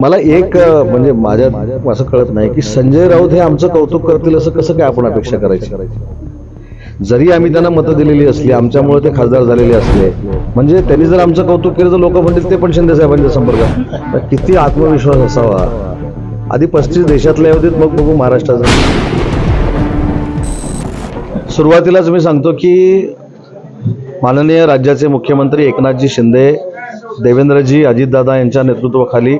मला एक अ, म्हणजे माझ्या असं कळत नाही की संजय राऊत हे आमचं कौतुक करतील असं कसं काय आपण अपेक्षा करायची? जरी आम्ही त्यांना मतं दिलेली असली आमच्यामुळे ते खासदार झालेले असले. म्हणजे त्यांनी जर आमचं कौतुक केलं तर लोक म्हणतील ते पण शिंदे साहेबांच्या संपर्कात. किती आत्मविश्वास असावा. आधी पस्तीस देशातले होते मग बघू महाराष्ट्राचं. सुरुवातीलाच मी सांगतो की माननीय राज्याचे मुख्यमंत्री एकनाथजी शिंदे देवेंद्रजी अजितदादा यांच्या नेतृत्वाखाली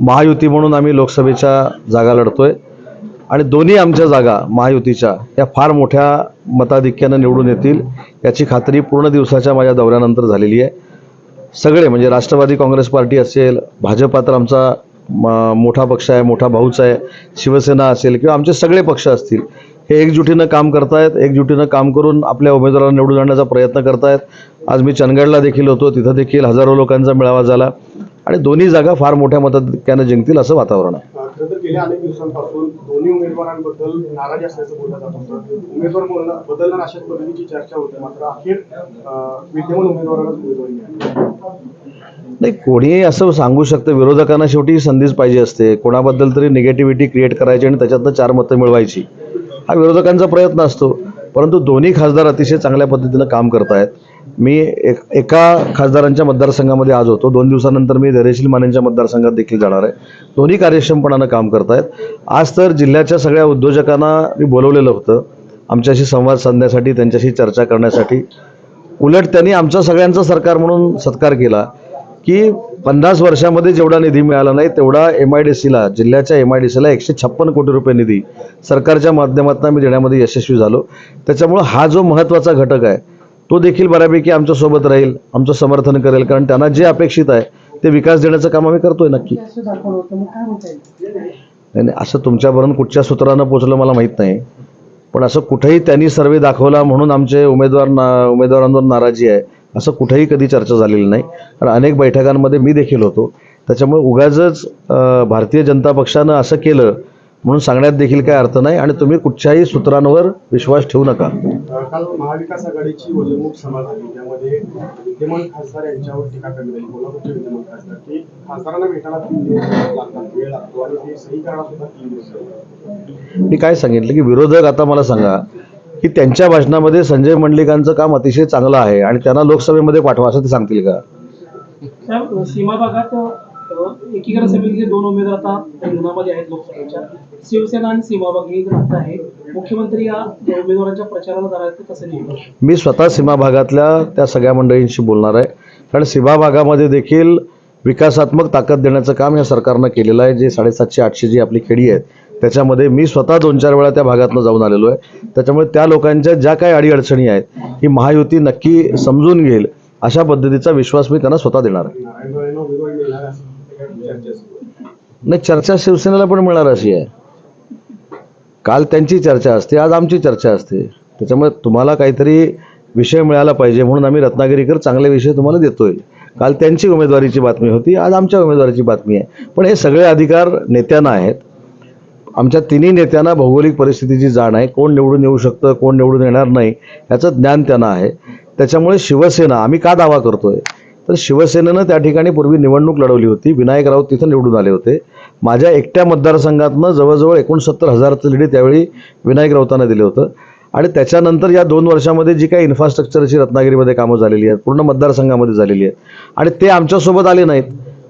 महायुती म्हणून आम्ही लोकसभेच्या जागा लढतोय. आणि दोन्ही आमच्या जागा महायुतीच्या या फार मोठ्या मताधिक्यानं निवडून येतील याची खात्री पूर्ण दिवसाच्या माझ्या दौऱ्यानंतर झालेली आहे. सगळे म्हणजे राष्ट्रवादी काँग्रेस पार्टी असेल भाजपा तर आमचा म- मोठा पक्ष आहे मोठा भाऊच आहे शिवसेना असेल किंवा आमचे सगळे पक्ष असतील हे एकजुटीनं काम करतायत एकजुटीनं काम करून आपल्या उमेदवारांना निवडून आणण्याचा प्रयत्न करतायत. आज मी चंदगडला देखील होतो तिथं देखील हजारो लोकांचा मेळावा झाला. आणि दोन्ही जागा फार मोठ्या मताधिक्यानं जिंकतील असं वातावरण आहे. खरं तर गेल्या अनेक दिवसांपासून दोन्ही उमेदवारांबद्दल नाराजी असल्याचं बोललं जात होतं. उमेदवार बोलणं बदलणार अशाच पद्धतीची चर्चा होती. मात्र अखेर अं, विद्यमान उमेदवारालाच उमेदवारी मिळाली. नाही कोणीही असं सांगू शकतं विरोधकांना शेवटी संधीच पाहिजे असते. कोणाबद्दल तरी निगेटिव्हिटी क्रिएट करायची आणि त्याच्यातनं चार मतं मिळवायची. हा विरोधकांचा प्रयत्न असतो. परंतु दोन्ही खासदार अतिशय चांगल्या पद्धतीनं काम करतायत. मी एक एका खासदारांच्या मतदारसंघामध्ये आज होतो. दोन दिवसानंतर मी धैर्यशील मानेंच्या मतदारसंघात देखील जाणार आहे. दोन्ही कार्यक्षमपणानं काम करतायत. आज तर जिल्ह्याच्या सगळ्या उद्योजकांना मी बोलवलेलं होतं. आमच्याशी संवाद साधण्यासाठी त्यांच्याशी चर्चा करण्यासाठी. उलट त्यांनी आमचा सगळ्यांचा सरकार म्हणून सत्कार केला की पन्नास वर्षामध्ये जेवढा निधी मिळाला नाही तेवढा एम आय डी सीला जिल्ह्याच्या एम आय डी सीला एकशे छप्पन कोटी रुपये निधी सरकारच्या माध्यमातून आम्ही देण्यामध्ये यशस्वी झालो. त्याच्यामुळं हा जो महत्त्वाचा घटक आहे तो देखील बऱ्यापैकी आमच्यासोबत राहील आमचं समर्थन करेल. कारण त्यांना जे अपेक्षित आहे ते विकास देण्याचं काम आम्ही करतोय नक्की. नाही नाही, असं तुमच्यापर्यंत कुठच्या सूत्रानं पोचलं मला माहीत नाही. पण असं कुठेही त्यांनी सर्वे दाखवला म्हणून आमचे उमेदवार ना उमेदवारांवर नाराजी आहे. असं कुठेही कधी चर्चा झालेली नाही. कारण अनेक बैठकांमध्ये मी देखील होतो. त्याच्यामुळे उगाचच अं, भारतीय जनता पक्षानं असं केलं म्हणून सांगण्यात देखील काय अर्थ नाही आणि तुम्ही कुठच्याही सूत्रांवर विश्वास ठेवू नका. काल महाविकास आघाडीची वजनमुख सभा झाली त्यामध्ये विद्यमान खासदार यांच्यावर टीका करण्यात आली. कोल्हापूरचे विद्यमान खासदार की खासदारांना भेटायला तीन दिवस लागतात. वेळ लागतो आणि ते सही करायला सुद्धा तीन दिवस मी काय सांगितलं की विरोधक आता मला सांगा की त्यांच्या भाषणामध्ये संजय मंडलिकांचं काम अतिशय चांगलं आहे आणि त्यांना लोकसभेमध्ये पाठवा असं ते सांगतील का? सीमा भागात समितीचे दोन उमेदवार आता रिंगणामध्ये आहेत लोकसभेच्या. शिवसेना आणि सीमा भाग हे नातं आहे. मुख्यमंत्री या उमेदवारांच्या प्रचाराला जाणार कसं नेमकं. मी स्वतः सीमा भागातल्या त्या सगळ्या मंडळींशी बोलणार आहे. कारण सीमा भागामध्ये देखील विकासात्मक ताकद देण्याचं काम या सरकारनं केलेलं आहे जे साडेसातशे आठशे जी आपली खेडी आहेत त्याच्यामध्ये मी स्वतः दोन चार वेळा त्या भागातनं जाऊन आलेलो आहे. त्याच्यामुळे त्या लोकांच्या ज्या काही अडीअडचणी आहेत ही महायुती नक्की समजून घेईल अशा पद्धतीचा विश्वास मी त्यांना स्वतः देणार आहे. नाही चर्चा शिवसेनेला पण मिळणार अशी आहे. काल त्यांची चर्चा असते आज आमची चर्चा असते. त्याच्यामुळे तुम्हाला काहीतरी विषय मिळाला पाहिजे म्हणून आम्ही रत्नागिरीकर चांगले विषय तुम्हाला देतोय. काल त्यांची उमेदवारीची बातमी होती आज आमच्या उमेदवारीची बातमी आहे. पण हे सगळे अधिकार नेत्यांना आहेत. आमच्या तिन्ही नेत्यांना भौगोलिक परिस्थितीची जाण आहे. कोण निवडून येऊ शकतं कोण निवडून येणार नाही याचं ज्ञान त्यांना आहे. त्याच्यामुळे शिवसेना आम्ही का दावा करतोय? तर शिवसेनेनं त्या ठिकाणी पूर्वी निवडणूक लढवली होती. विनायक राऊत तिथं निवडून आले होते. माझ्या एकट्या मतदारसंघातनं जवळजवळ एकोणसत्तर हजारचं लिडी त्यावेळी विनायक राऊतांना दिलं होतं. आणि त्याच्यानंतर या दोन वर्षामध्ये जी काही इन्फ्रास्ट्रक्चरची रत्नागिरीमध्ये कामं झालेली आहेत पूर्ण मतदारसंघामध्ये झालेली आहेत. आणि ते आमच्यासोबत आले नाहीत.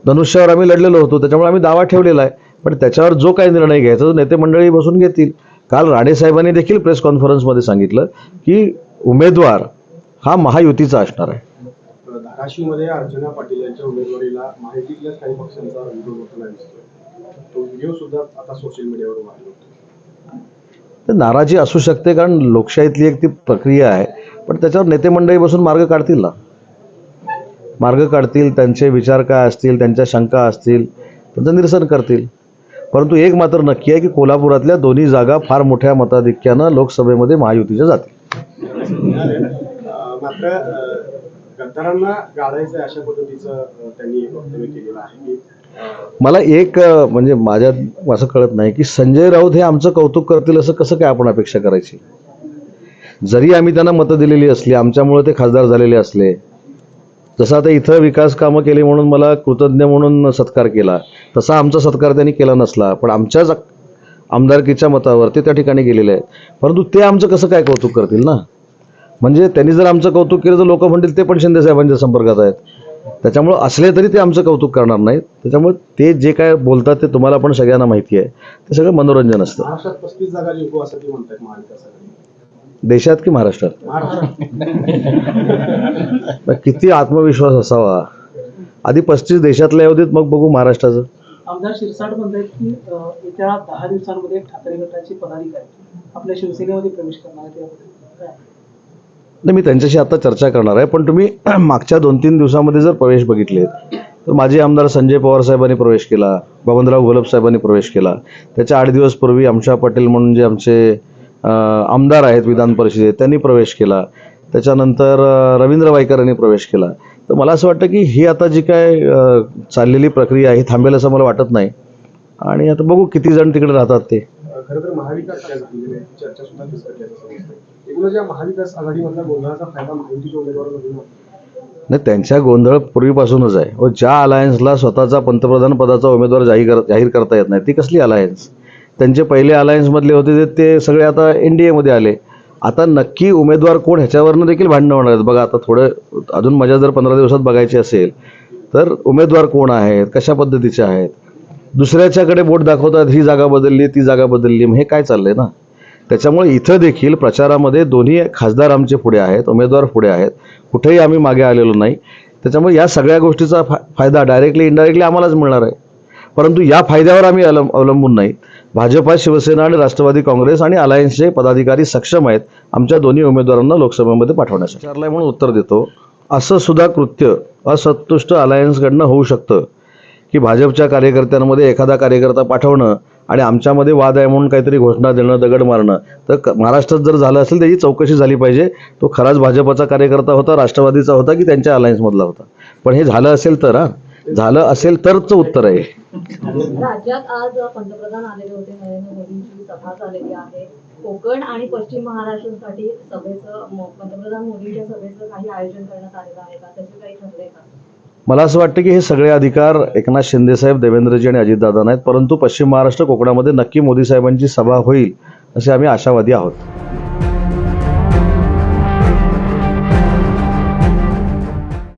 धनुष्यावर आम्ही लढलेलो होतो. त्याच्यामुळे आम्ही दावा ठेवलेला आहे. पण त्याच्यावर जो काही निर्णय घ्यायचा तो नेते मंडळी बसून घेतील. काल राणेसाहेबांनी देखील प्रेस कॉन्फरन्समध्ये सांगितलं की उमेदवार हा महायुतीचा असणार आहे. धाराशिवमध्ये अर्चना पाटील यांच्या उमेदवारीला माहितीतल्याच काही पक्षांचा विरोध होताना दिसतोय. तो व्हिडिओ सुद्धा आता सोशल मीडियावर व्हायरल होतो तर नाराजी असू शकते कारण लोकशाहीतली एक ती प्रक्रिया आहे. पण त्याच्यावर नेते मंडळी बसून मार्ग काढतील ना? मार्ग काढतील त्यांचे विचार काय असतील त्यांच्या शंका असतील त्यांचं निरसन करतील. परंतु एक मात्र नक्की आहे की कोल्हापुरातल्या दोन्ही जागा फार मोठ्या मताधिक्यानं लोकसभेमध्ये महायुतीच्या जातील. मात्र गद्दारांना गाळायचं अशा पद्धतीचं त्यांनी वक्तव्य केलेलं आहे की मला एक म्हणजे माझ्या असं कळत नाही की संजय राऊत हे आमचं कौतुक करतील असं कसं काय आपण अपेक्षा करायची? जरी आम्ही त्यांना मतं दिलेली असली आमच्यामुळे ते खासदार झालेले असले जसं आता इथं विकास कामं केली म्हणून मला कृतज्ञ म्हणून सत्कार केला तसा आमचा सत्कार त्यांनी केला नसला पण आमच्याच आमदारकीच्या मतावर ते त्या ठिकाणी गेलेले आहेत. परंतु ते आमचं कसं काय कौतुक करतील ना? म्हणजे त्यांनी जर आमचं कौतुक केलं तर लोक म्हणतील ते पण शिंदे साहेबांच्या संपर्कात आहेत. त्याच्यामुळं असले तरी ते आमचं कौतुक करणार नाहीत. त्याच्यामुळे ते जे काय बोलतात ते तुम्हाला पण सगळ्यांना माहिती आहे. ते सगळं मनोरंजन असतं. देशात की महाराष्ट्रात? किती आत्मविश्वास असावा? आधी पस्तीस देशातल्या येऊ देत मग बघू महाराष्ट्राचं. आमदार शिरसाट म्हणतायत की येत्या दहा दिवसांमध्ये ठाकरे गटाचे पदाधिकारी आपल्या शिवसेनेमध्ये प्रवेश करणार? नाही मी त्यांच्याशी आता चर्चा करणार आहे पण तुम्ही मागच्या दोन तीन दिवसामध्ये जर प्रवेश बघितलेत तर माजी आमदार संजय पवार साहेबांनी प्रवेश केला बबनराव साहेबांनी प्रवेश केला. त्याच्या आठ दिवस पूर्वी आमशा पटेल म्हणून जे आमचे आमदार आहेत विधान परिषदेत त्यांनी प्रवेश केला. त्याच्यानंतर रवींद्र वायकर यांनी प्रवेश केला. तर मला असं वाटतं की ही आता जी काय चाललेली प्रक्रिया आहे ही थांबेल असं मला वाटत नाही. आणि आता बघू किती जण तिकडे राहतात ते. खरं तर महाविकास काय झालेली आहे चर्चा सुद्धा दिसत असं समजतंय एकूणच या महाविकास आघाडीमधल्या गोंधळाचा फायदा महायुतीच्या उमेदवारांना होईल नाही त्यांच्या गोंधळ पूर्वीपासूनच आहे. व ज्या अलायन्सला स्वतःचा पंतप्रधान पदाचा उमेदवार जाहीर जाहीर करता येत नाही ती कसली अलायन्स त्यांचे पहिले अलायन्समधले होते ते- ते सगळे आता एन डी एमध्ये आले. आता नक्की उमेदवार कोण ह्याच्यावरनं देखील भांडणं होणार आहेत. बघा आता थोडं अजून मजा जर पंधरा दिवसात बघायची असेल तर उमेदवार कोण आहेत? कशा पद्धतीचे आहेत? दुसऱ्याच्याकडे बोट दाखवतात ही जागा बदलली ती जागा बदलली. मग हे काय चाललंय ना? त्याच्यामुळे इथं देखील प्रचारामध्ये दोन्ही खासदार आमचे पुढे आहेत उमेदवार पुढे आहेत. कुठेही आम्ही मागे आलेलो नाही. त्याच्यामुळे या सगळ्या गोष्टीचा फा फायदा डायरेक्टली इनडायरेक्टली आम्हालाच मिळणार आहे. परंतु या फायद्यावर आम्ही अवलंबून नाही भाजपा शिवसेना आणि राष्ट्रवादी काँग्रेस आणि अलायन्सचे पदाधिकारी सक्षम आहेत आमच्या दोन्ही उमेदवारांना लोकसभेमध्ये पाठवण्यासाठी. विचारलंय म्हणून उत्तर देतो. असं सुद्धा कृत्य असंतुष्ट अलायन्सकडनं होऊ शकतं की भाजपच्या कार्यकर्त्यांमध्ये एखादा कार्यकर्ता पाठवणं आणि आमच्यामध्ये वाद आहे म्हणून काहीतरी घोषणा देणं दगड मारणं. तर महाराष्ट्रात जर झालं असेल त्याची चौकशी झाली पाहिजे. तो खराच भाजपचा कार्यकर्ता होता राष्ट्रवादीचा होता की त्यांच्या अलायन्समधला होता. पण हे झालं असेल तर हां? झालं असेल तरच उत्तर आहे. राज्यात आज पंतप्रधान आलेले होते नरेंद्र मोदींची सभा झालेली आहे. कोकण आणि पश्चिम महाराष्ट्रासाठी सभेचं पंतप्रधान मोदींच्या सभेचं काही आयोजन करण्यात आलेलं आहे का? त्याचे काही ठरले का? मला असं वाटतं की हे सगळे अधिकार एकनाथ शिंदेसाहेब देवेंद्रजी आणि अजितदादांना आहेत परंतु पश्चिम महाराष्ट्र कोकणामध्ये नक्की मोदी साहेबांची सभा होईल असे आम्ही आशावादी आहोत.